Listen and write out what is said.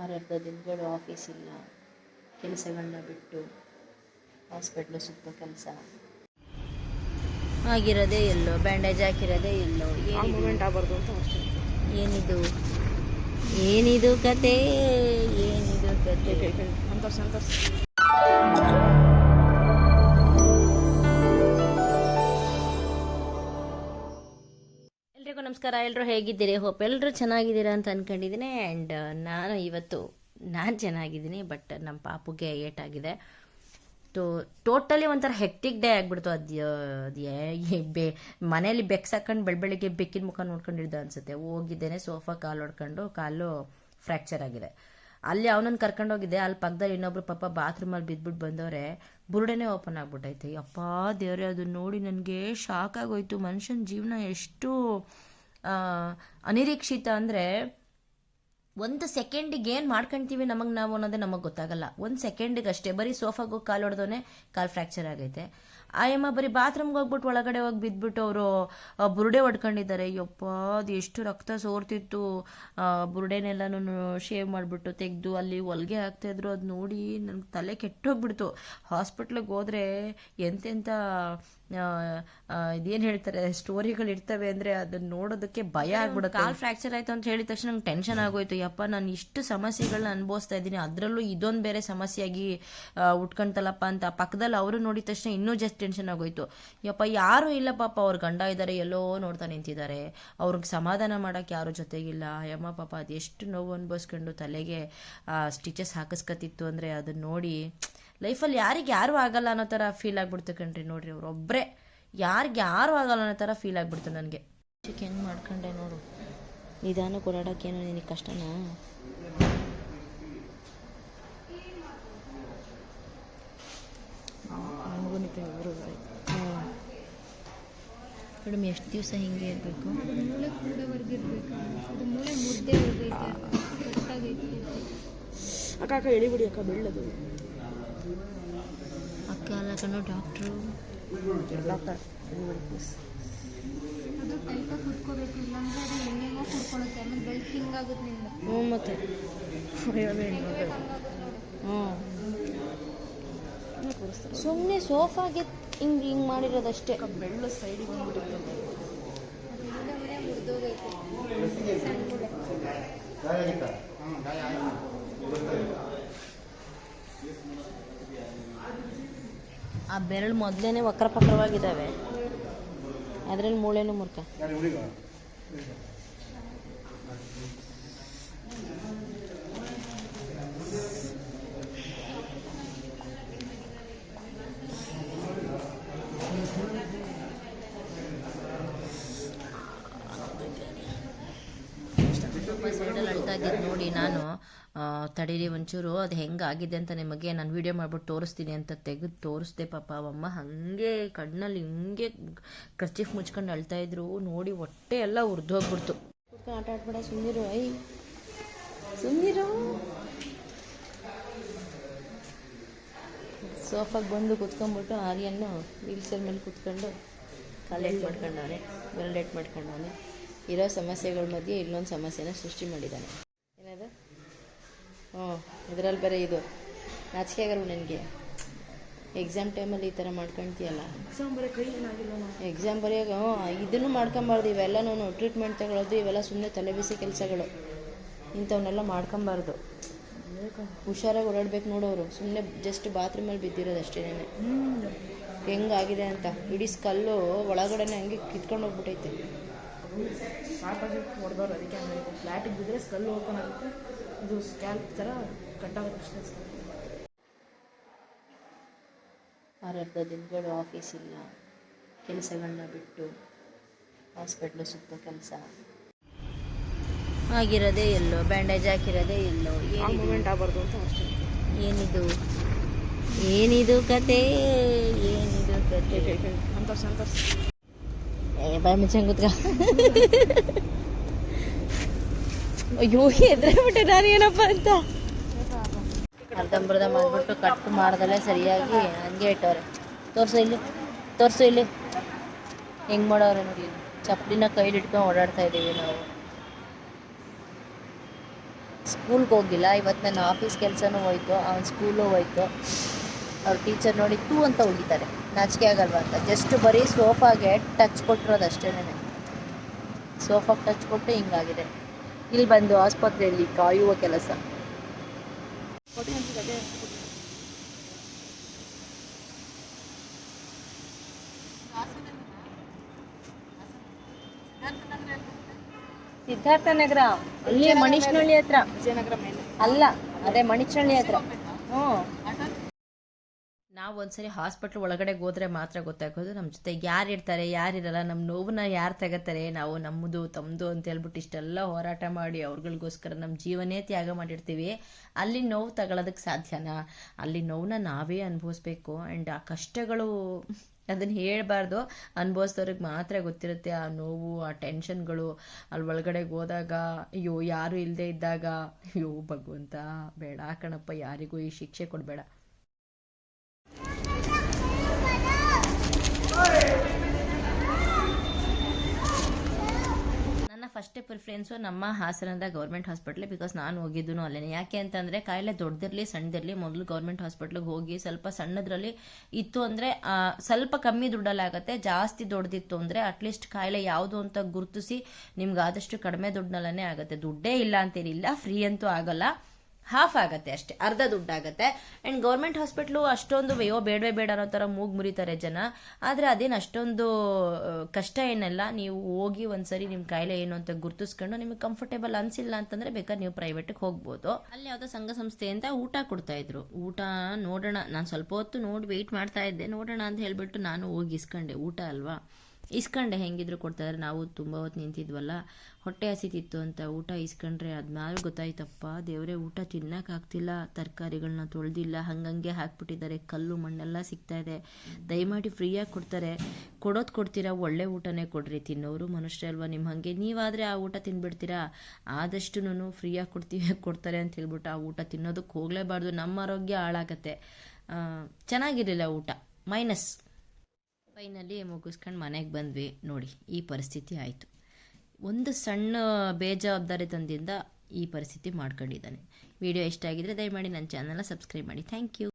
ಅರ್ಧ ದಿನಗಳು ಆಫೀಸ್ ಇಲ್ಲ. ಕೆಲಸಗಳನ್ನ ಬಿಟ್ಟು ಹಾಸ್ಪಿಟ್ಲು ಸುತ್ತ ಕೆಲಸ. ಆಗಿರೋದೇ ಎಲ್ಲೋ ಬ್ಯಾಂಡೇಜ್ ಹಾಕಿರೋದೇ ಎಲ್ಲೋ ಮೂಮೆಂಟ್ ಆಗಬಾರ್ದು ಅಂತ ಏನಿದು? ಏನಿದು ಕತೆ? ಏನಿದು ಕತೆ? ಸಂತೋಷ ಸಂತೋಷ ನಮಸ್ಕಾರ ಎಲ್ಲರೂ ಹೇಗಿದ್ದೀರಿ? ಹೋಪ್ ಎಲ್ಲರೂ ಚೆನ್ನಾಗಿದ್ದೀರಾ ಅಂತ ಅಂದ್ಕೊಂಡಿದ್ದೀನಿ ಆ್ಯಂಡ್ ನಾನು ಇವತ್ತು, ನಾನು ಚೆನ್ನಾಗಿದ್ದೀನಿ ಬಟ್ ನಮ್ಮ ಪಾಪುಗೆ ಏಟಾಗಿದೆ ಟೋ ಟೋಟಲಿ ಒಂಥರ ಹೆಕ್ಟಿಕ್ ಡೇ ಆಗಿಬಿಡ್ತು. ಅದು ಅದು ಬೆ, ಮನೇಲಿ ಬೆಕ್ಸ್ ಹಾಕೊಂಡು ಬೆಳ ಬೆಳಿಗ್ಗೆ ಬೆಕ್ಕಿನ ಮುಖ ನೋಡ್ಕೊಂಡಿದ್ದು ಅನ್ಸುತ್ತೆ. ಹೋಗಿದ್ದೇನೆ, ಸೋಫಾ ಕಾಲು ಹೊಡ್ಕೊಂಡು, ಕಾಲು ಫ್ರ್ಯಾಕ್ಚರ್ ಆಗಿದೆ. ಅಲ್ಲಿ ಅವನನ್ನು ಕರ್ಕೊಂಡು ಹೋಗಿದ್ದೆ. ಅಲ್ಲಿ ಪಕ್ಕದಲ್ಲಿ ಇನ್ನೊಬ್ರು ಪಾಪ ಬಾತ್ರೂಮಲ್ಲಿ ಬಿದ್ಬಿಟ್ಟು ಬಂದವ್ರೆ, ಬುರುಡೆನೇ ಓಪನ್ ಆಗ್ಬಿಟ್ಟೈತೆ. ಅಪ್ಪ ದೇವ್ರೆ, ಅದು ನೋಡಿ ನನಗೆ ಶಾಕ್ ಆಗೋಯ್ತು. ಮನುಷ್ಯನ ಜೀವನ ಎಷ್ಟು ಅನಿರೀಕ್ಷಿತ ಅಂದರೆ ಒಂದು ಸೆಕೆಂಡಿಗೆ ಏನು ಮಾಡ್ಕೊಂತೀವಿ ನಮಗೆ ನಾವು ಅನ್ನೋದೇ ನಮಗೆ ಗೊತ್ತಾಗಲ್ಲ. ಒಂದು ಸೆಕೆಂಡಿಗೆ ಅಷ್ಟೇ. ಬರೀ ಸೋಫಾಗೆ ಹೋಗಿ ಕಾಲು ಹೊಡೆದೋನೆ ಕಾಲು ಫ್ರ್ಯಾಕ್ಚರ್ ಆಗೈತೆ. ಆಯಮ್ಮ ಬರೀ ಬಾತ್ರೂಮ್ಗೆ ಹೋಗ್ಬಿಟ್ಟು ಒಳಗಡೆ ಹೋಗಿ ಬಿದ್ದುಬಿಟ್ಟು ಅವರು ಬುರುಡೆ ಹೊಡ್ಕೊಂಡಿದ್ದಾರೆ ಯಪ್ಪ, ಅದು ಎಷ್ಟು ರಕ್ತ ಸೋರ್ತಿತ್ತು. ಬುರುಡೆನೆಲ್ಲನೂ ಶೇವ್ ಮಾಡಿಬಿಟ್ಟು ತೆಗೆದು ಅಲ್ಲಿ ಹೊಲಿಗೆ ಹಾಕ್ತಾಯಿದ್ರು ಅದು ನೋಡಿ ನನಗೆ ತಲೆ ಕೆಟ್ಟೋಗ್ಬಿಡ್ತು. ಹಾಸ್ಪಿಟ್ಲಿಗೆ ಹೋದರೆ ಎಂತೆಂಥ ಇದೇನು ಹೇಳ್ತಾರೆ ಸ್ಟೋರಿಗಳು ಇರ್ತವೆ ಅಂದರೆ ಅದನ್ನ ನೋಡೋದಕ್ಕೆ ಭಯ ಆಗ್ಬಿಡುತ್ತೆ. ಕಾಲು ಫ್ರ್ಯಾಕ್ಚರ್ ಆಯಿತು ಅಂತ ಹೇಳಿದ ತಕ್ಷಣ ನಂಗೆ ಟೆನ್ಷನ್ ಆಗೋಯ್ತು. ಯಪ್ಪ ನಾನು ಇಷ್ಟು ಸಮಸ್ಯೆಗಳನ್ನ ಅನುಭವಿಸ್ತಾ ಇದ್ದೀನಿ. ಅದರಲ್ಲೂ ಇದೊಂದು ಬೇರೆ ಸಮಸ್ಯೆಯಾಗಿ ಉಟ್ಕೊಂತಲ್ಲಪ್ಪ ಅಂತ ಪಕ್ಕದಲ್ಲಿ ಅವರು ನೋಡಿದ ತಕ್ಷಣ ಇನ್ನೂ ಜಾಸ್ತಿ ಟೆನ್ಷನ್ ಆಗೋಯ್ತು. ಯಪ್ಪ ಯಾರೂ ಇಲ್ಲ ಪಾಪ. ಅವ್ರ ಗಂಡ ಇದ್ದಾರೆ ಎಲ್ಲೋ ನೋಡ್ತಾ ನಿಂತಿದ್ದಾರೆ ಅವ್ರಿಗೆ ಸಮಾಧಾನ ಮಾಡೋಕ್ಕೆ ಯಾರೂ ಜೊತೆಗಿಲ್ಲ. ಯಮ್ಮ ಪಾಪ ಅದೆಷ್ಟು ನೋವು ಅನುಭವಿಸ್ಕೊಂಡು ತಲೆಗೆ ಸ್ಟಿಚಸ್ ಹಾಕಿಸ್ಕತ್ತಿತ್ತು ಅಂದರೆ ಅದನ್ನ ನೋಡಿ ಲೈಫಲ್ಲಿ ಯಾರಿಗೆ ಯಾರು ಆಗಲ್ಲ ಅನ್ನೋ ಥರ ಫೀಲ್ ಆಗ್ಬಿಡ್ತು ಕಣ್ರಿ ನೋಡ್ರಿ ಅವ್ರು. ಒಬ್ಬರೇ ಯಾರಿಗೆ ಯಾರು ಆಗಲ್ಲ ಅನ್ನೋ ಥರ ಫೀಲ್ ಆಗ್ಬಿಡ್ತು ನನಗೆ. ಹೆಂಗೆ ಮಾಡ್ಕೊಂಡೆ ನೋಡು. ನಿಧಾನ ಓಡಾಡೋಕ್ಕೇನು ನಿನಗೆ ಕಷ್ಟನಾ? ಮೇಡಮ್ ಎಷ್ಟು ದಿವಸ ಹಿಂಗೆ ಇರಬೇಕು? ಅಕ್ಕ ಅಕ್ಕ ಎಳಿಬಿಡಿ ಅಕ್ಕ ಬೆಳ್ಳದು. ಅಕ್ಕ ಕಣೋ ಡಾಕ್ಟ್ರು ಡಾಕ್ಟರ್ ಅದು ಟೈಟಾಗಿ ಕುತ್ಕೋಬೇಕು ಇಲ್ಲಾಂದ್ರೆ ಅದು ಹೆಂಗೆಂಗೋ ಕುತ್ಕೊಳ್ಳುತ್ತೆ ಆಮೇಲೆ ಬೆಲ್ಟ್ ಹಿಂಗಾಗುತ್ತೆ ನಿಂದ ಹ್ಞೂ ಮತ್ತೆ. ಹ್ಞೂ. ಸುಮ್ಮನೆ ಸೋಫಾಗೆ ಹಿಂಗೆ ಹಿಂಗೆ ಮಾಡಿರೋದಷ್ಟೇ. ಬೆಳ್ಳು ಸೈಡಿಗೆ ಮೂಳೆ ಮುರಿದೋಗೈತೆ. ಸಣ್ಣ ಆ ಬೆರಳು ಮೊದಲೇ ವಕ್ರ ಪಕ್ರವಾಗಿದ್ದಾವೆ ಅದರಲ್ಲಿ ಮೂಳೆನೂ ಮುರ್ಕ ಸೈಡಲ್ಲಿ ಅಳ್ತಾ ಇದ್ದಿದ್ದು ನೋಡಿ ನಾನು. ತಡೀರಿ ಒಂಚೂರು, ಅದು ಹೆಂಗಾಗಿದೆ ಅಂತ ನಿಮಗೆ ನಾನು ವಿಡಿಯೋ ಮಾಡ್ಬಿಟ್ಟು ತೋರಿಸ್ತೀನಿ ಅಂತ ತೆಗೆದು ತೋರಿಸ್ದೆ ಪಾಪ ಅವಮ್ಮ. ಹಾಗೆ ಕಣ್ಣಲ್ಲಿ ಹಿಂಗೆ ಕರ್ಚಿಫ್ ಮುಚ್ಕೊಂಡು ಅಳ್ತಾ ಇದ್ರು, ನೋಡಿ ಹೊಟ್ಟೆ ಎಲ್ಲ ಉರ್ದು ಹೋಗ್ಬಿಡ್ತು. ಆಟ ಆಡ್ಬೇಡ ಸುಮ್ಮನಿರು ಐ. ಸುಮ್ಮನಿರು ಸೋಫಾಗೆ ಬಂದು ಕುತ್ಕೊಂಡ್ಬಿಟ್ಟು ಆರ್ಯನ್ನು ವೀಲ್ಚೇರ್ ಮೇಲೆ ಕುತ್ಕೊಂಡು ಕಾಲೇಟ್ ಮಾಡ್ಕೊಂಡವನೆ ಬೆರಳೇಟ್ ಮಾಡ್ಕೊಂಡವನೆ. ಇರೋ ಸಮಸ್ಯೆಗಳ ಮಧ್ಯೆ ಇಲ್ಲೊಂದು ಸಮಸ್ಯೆನ ಸೃಷ್ಟಿ ಮಾಡಿದ್ದಾನೆ. ಹ್ಞೂ ಇದರಲ್ಲಿ ಬೇರೆ ಇದು. ನಾಚಿಕೆ ಆಗಲ್ವ ನನಗೆ ಎಕ್ಸಾಮ್ ಟೈಮಲ್ಲಿ ಈ ಥರ ಮಾಡ್ಕೊಳ್ತೀಯಲ್ಲ ಎಕ್ಸಾಮ್ ಬರೀ ಕೈ ಏನಾಗಿಲ್ಲ ನಾವು ಎಕ್ಸಾಮ್ ಇದನ್ನು ಮಾಡ್ಕೊಬಾರ್ದು ಇವೆಲ್ಲನೂ ಟ್ರೀಟ್ಮೆಂಟ್ ತಗೊಳ್ಳೋದು ಇವೆಲ್ಲ ಸುಮ್ಮನೆ ತಲೆಬಿಸಿ ಕೆಲಸಗಳು. ಇಂಥವನ್ನೆಲ್ಲ ಮಾಡ್ಕೊಬಾರ್ದು. ಹುಷಾರಾಗಿ ಓಡಾಡ್ಬೇಕು ನೋಡೋರು ಸುಮ್ಮನೆ ಜಸ್ಟ್ ಬಾತ್ರೂಮಲ್ಲಿ ಬಿದ್ದಿರೋದು ಅಷ್ಟೇ ಹೆಂಗಾಗಿದೆ ಅಂತ? ಇಡೀ ಸ್ಕಲ್ಲು ಒಳಗಡೆನೆ ಹಂಗೆ ಕಿತ್ಕೊಂಡು ಹೋಗ್ಬಿಟ್ಟೈತೆ ಸಾಕಾಗಿ ಹೊಡೆದವ್ರು ಅದಕ್ಕೆ ಹಂಗೆ ಫ್ಲ್ಯಾಟಿಗೆ ಬಿದ್ದರೆ ಸ್ಕಲ್ ಓಪನ್ ಆಗುತ್ತೆ ಇದು ಸ್ಕ್ಯಾಲ್ಪ್ ಥರ ಕಟ್ಟಾಗುತ್ತೆ ಅಷ್ಟೇ ಸ್ಕ್ಯಾಲ್ ಅರ್ಧ ದಿನಗಳು ಆಫೀಸ್ ಇಲ್ಲ ಕೆಲಸಗಳನ್ನ ಬಿಟ್ಟು ಹಾಸ್ಪಿಟ್ಲು ಸುತ್ತ ಕೆಲಸ ಆಗಿರೋದೇ ಎಲ್ಲೋ ಬ್ಯಾಂಡೇಜ್ ಹಾಕಿರೋದೇ ಎಲ್ಲೋ ಏನು ಮೂಮೆಂಟ್ ಆಗಬಾರ್ದು ಅಂತ ಅಷ್ಟೇ ಏನಿದು ಏನಿದು ಕತೆ ಏನಿದು ಕತೆ ಸಂತೋಷ ಸಂತೋಷ ಏ, ಬಾಯ್ ಮುಚ್ಚಂಗ್ ಕೂತ್ಕ. ಅಯ್ಯೋ ಎದ್ರೆ ಬಿಟ್ಟೆ ನಾನು ಏನಪ್ಪ ಅಂತ. ಅರ್ಧಂಬರ್ಧ ಮಾಡ್ಬಿಟ್ಟು ಕಟ್ ಮಾಡ್ದಲೆ ಸರಿಯಾಗಿ ಹಂಗೆ ಇಟ್ಟವ್ರೆ. ತೋರ್ಸು ಇಲ್ಲಿ, ತೋರಿಸು ಇಲ್ಲಿ. ಹೆಂಗೆ ಮಾಡವ್ರೆ ನೋಡಿ ಚಪ್ಪಲಿನ ಕೈಲಿ ಇಟ್ಕೊಂಡು ಓಡಾಡ್ತಾ ಇದ್ದೀವಿ ನಾವು. ಸ್ಕೂಲ್ಗೆ ಹೋಗಿಲ್ಲ, ಇವತ್ತು ನನ್ನ ಆಫೀಸ್ ಕೆಲಸನೂ ಹೋಯ್ತು, ಅವ್ನ ಸ್ಕೂಲು ಹೋಯ್ತು. ಅವ್ರ ಟೀಚರ್ ನೋಡಿ, ತೂ ಅಂತ ಹೋಗಿದ್ದಾರೆ ನಾಚಿಕೆ ಆಗಲ್ವ ಅಂತ. ಜಸ್ಟ್ ಬರೀ ಸೋಫಾಗೆ ಟಚ್ ಕೊಟ್ಟಿರೋದು ಅಷ್ಟೇನೆ ಸೋಫಾಗೆ ಟಚ್ ಕೊಟ್ಟು ಹಿಂಗಾಗಿದೆ. ಇಲ್ಲಿ ಬಂದು ಆಸ್ಪತ್ರೆಯಲ್ಲಿ ಕಾಯುವ ಕೆಲಸ. ಸಿದ್ಧಾರ್ಥ ನಗರ. ಅಲ್ಲಿ ಮಣಿಷ್ನಳ್ಳಿ ಹತ್ರ. ಅಲ್ಲ ಅದೇ ಮಣಿಷ್ನಹಳ್ಳಿ ಹತ್ರ. ಹ್ಞೂ ನಾವು ಒಂದ್ಸರಿ ಹಾಸ್ಪಿಟ್ಲ್ ಒಳಗಡೆ ಹೋದ್ರೆ ಮಾತ್ರ ಗೊತ್ತಾಗೋದು. ನಮ್ಮ ಜೊತೆ ಯಾರು ಇರ್ತಾರೆ ಯಾರಿರಲ್ಲ ನಮ್ಮ ನೋವನ್ನ ಯಾರು ತಗೋತಾರೆ, ನಾವು ನಮ್ಮದು ತಮ್ಮದು ಅಂತ ಹೇಳ್ಬಿಟ್ಟು ಇಷ್ಟೆಲ್ಲ ಹೋರಾಟ ಮಾಡಿ ಅವ್ರಗಳಿಗೋಸ್ಕರ ನಮ್ಮ ಜೀವನೇ ತ್ಯಾಗ ಮಾಡಿರ್ತೀವಿ. ಅಲ್ಲಿ ನೋವು ತಗೊಳ್ಳೋದಕ್ಕೆ ಸಾಧ್ಯನಾ? ಅಲ್ಲಿ ನೋವನ್ನ ನಾವೇ ಅನುಭವಿಸ್ಬೇಕು. ಆ್ಯಂಡ್ ಆ ಕಷ್ಟಗಳು ಅದನ್ನು ಹೇಳಬಾರ್ದು. ಅನುಭವಿಸೋರಿಗೆ ಮಾತ್ರ ಗೊತ್ತಿರುತ್ತೆ ಆ ನೋವು, ಆ ಟೆನ್ಷನ್ಗಳು. ಅಲ್ಲಿ ಒಳಗಡೆಗೆ ಹೋದಾಗ, ಅಯ್ಯೋ, ಯಾರು ಇಲ್ಲದೆ ಇದ್ದಾಗ, ಅಯ್ಯೋ, ಭಗವಂತ, ಬೇಡ ಕಣಪ್ಪ, ಯಾರಿಗೂ ಈ ಶಿಕ್ಷೆ ಕೊಡಬೇಡ. ಫಸ್ಟ್ ಪ್ರಿಫರೆನ್ಸು ನಮ್ಮ ಹಾಸನದ ಗೌರ್ಮೆಂಟ್ ಹಾಸ್ಪಿಟ್ಲ್ ಬಿಕಾಸ್ ನಾನು ಹೋಗಿದ್ದು ಅಲ್ಲೇ ಯಾಕೆ ಅಂತಂದರೆ, ಕಾಯಿಲೆ ದೊಡ್ಡದಿರಲಿ ಸಣ್ಣದಿರಲಿ, ಮೊದಲು ಗೌರ್ಮೆಂಟ್ ಹಾಸ್ಪಿಟ್ಲಿಗೆ ಹೋಗಿ ಸ್ವಲ್ಪ ಸಣ್ಣದ್ರಲ್ಲಿ ಇತ್ತು ಅಂದರೆ ಸ್ವಲ್ಪ ಕಮ್ಮಿ ದುಡ್ಡಲ್ಲಾಗತ್ತೆ, ಜಾಸ್ತಿ ದೊಡ್ಡದಿತ್ತು ಅಂದರೆ ಅಟ್ಲೀಸ್ಟ್ ಕಾಯಿಲೆ ಯಾವುದು ಅಂತ ಗುರುತಿಸಿ ನಿಮ್ಗೆ ಆದಷ್ಟು ಕಡಿಮೆ ದುಡ್ಡಿನಲ್ಲೇ ಆಗುತ್ತೆ. ದುಡ್ಡೇ ಇಲ್ಲ ಅಂತೇನಿಲ್ಲ ಫ್ರೀ ಅಂತೂ ಆಗಲ್ಲ. ಹಾಫ್ ಆಗತ್ತೆ ಅಷ್ಟೇ, ಅರ್ಧ ದುಡ್ಡಾಗತ್ತೆ. ಆ್ಯಂಡ್ ಗೌರ್ಮೆಂಟ್ ಹಾಸ್ಪಿಟ್ಲು ಅಷ್ಟೊಂದು ಅಯ್ಯೋ, ಬೇಡವೇ ಬೇಡ ಅನ್ನೋ ಥರ ಮೂಗು ಮುರಿತಾರೆ ಜನ. ಆದರೆ ಅದೇನು ಅಷ್ಟೊಂದು ಕಷ್ಟ ಏನಲ್ಲ. ನೀವು ಹೋಗಿ ಒಂದ್ಸರಿ ನಿಮ್ಮ ಕಾಯಿಲೆ ಏನು ಅಂತ ಗುರ್ತಿಸ್ಕೊಂಡು ನಿಮಗೆ ಕಂಫರ್ಟೇಬಲ್ ಅನ್ಸಿಲ್ಲ ಅಂತಂದ್ರೆ ಬೇಕಾದ್ರೆ ನೀವು ಪ್ರೈವೇಟಿಗೆ ಹೋಗ್ಬೋದು. ಅಲ್ಲಿ ಯಾವುದೋ ಸಂಘ ಸಂಸ್ಥೆ ಅಂತ ಊಟ ಕೊಡ್ತಾ ಇದ್ರು. ಊಟ ನೋಡೋಣ, ನಾನು ಸ್ವಲ್ಪ ಹೊತ್ತು ನೋಡಿ ವೆಯ್ಟ್ ಮಾಡ್ತಾ ಇದ್ದೆ. ನೋಡೋಣ ಅಂತ ಹೇಳ್ಬಿಟ್ಟು ನಾನು ಹೋಗಿ ಇಸ್ಕೊಂಡೆ ಊಟ ಅಲ್ವಾ? ಇಸ್ಕೊಂಡೆ ಹೆಂಗಿದ್ರು ಕೊಡ್ತಾರೆ, ನಾವು ತುಂಬ ಹೊತ್ತು ನಿಂತಿದ್ವಲ್ಲ. ಹೊಟ್ಟೆ ಹಸಿತಿತ್ತು ಅಂತ ಊಟ ಇಸ್ಕೊಂಡ್ರೆ ಅದ್ಮೇಲೆ ಗೊತ್ತಾಯ್ತಪ್ಪ. ದೇವರೇ, ಊಟ ತಿನ್ನಕ್ಕಾಗ್ತಿಲ್ಲ ತರಕಾರಿಗಳನ್ನ ತೊಳೆದಿಲ್ಲ. ಹಂಗಂಗೆ ಹಾಕ್ಬಿಟ್ಟಿದ್ದಾರೆ. ಕಲ್ಲು ಮಣ್ಣೆಲ್ಲ ಸಿಗ್ತಾ ಇದೆ. ದಯಮಾಡಿ ಫ್ರೀಯಾಗಿ ಕೊಡ್ತಾರೆ. ಕೊಡೋದು ಕೊಡ್ತೀರಾ? ಒಳ್ಳೆ ಊಟನೇ ಕೊಡ್ರಿ. ತಿನ್ನೋರು ಮನುಷ್ಯ ಅಲ್ವಾ ನಿಮ್ಮ ಹಾಗೆ? ನೀವಾದರೆ ಆ ಊಟ ತಿನ್ಬಿಡ್ತೀರಾ? ಆದಷ್ಟು ಫ್ರೀಯಾಗಿ ಕೊಡ್ತೀವಿ, ಕೊಡ್ತಾರೆ ಅಂತ ಹೇಳ್ಬಿಟ್ಟು ಆ ಊಟ ತಿನ್ನೋದಕ್ಕೆ ಹೋಗಲೇಬಾರ್ದು. ನಮ್ಮ ಆರೋಗ್ಯ ಹಾಳಾಗತ್ತೆ. ಚೆನ್ನಾಗಿರಲಿಲ್ಲ ಊಟ. ಮೈನಸ್. ಫೈನಲಿ ಮುಗಿಸ್ಕೊಂಡು ಮನೆಗೆ ಬಂದ್ವಿ. ನೋಡಿ, ಈ ಪರಿಸ್ಥಿತಿ ಆಯಿತು. ಒಂದು ಸಣ್ಣ ಬೇಜವಾಬ್ದಾರಿತನದಿಂದ ಈ ಪರಿಸ್ಥಿತಿ ಮಾಡ್ಕೊಂಡಿದ್ದಾನೆ. ವಿಡಿಯೋ ಇಷ್ಟ ಆಗಿದ್ದರೆ ದಯಮಾಡಿ ನನ್ನ ಚಾನಲ್ನ ಸಬ್ಸ್ಕ್ರೈಬ್ ಮಾಡಿ. Thank you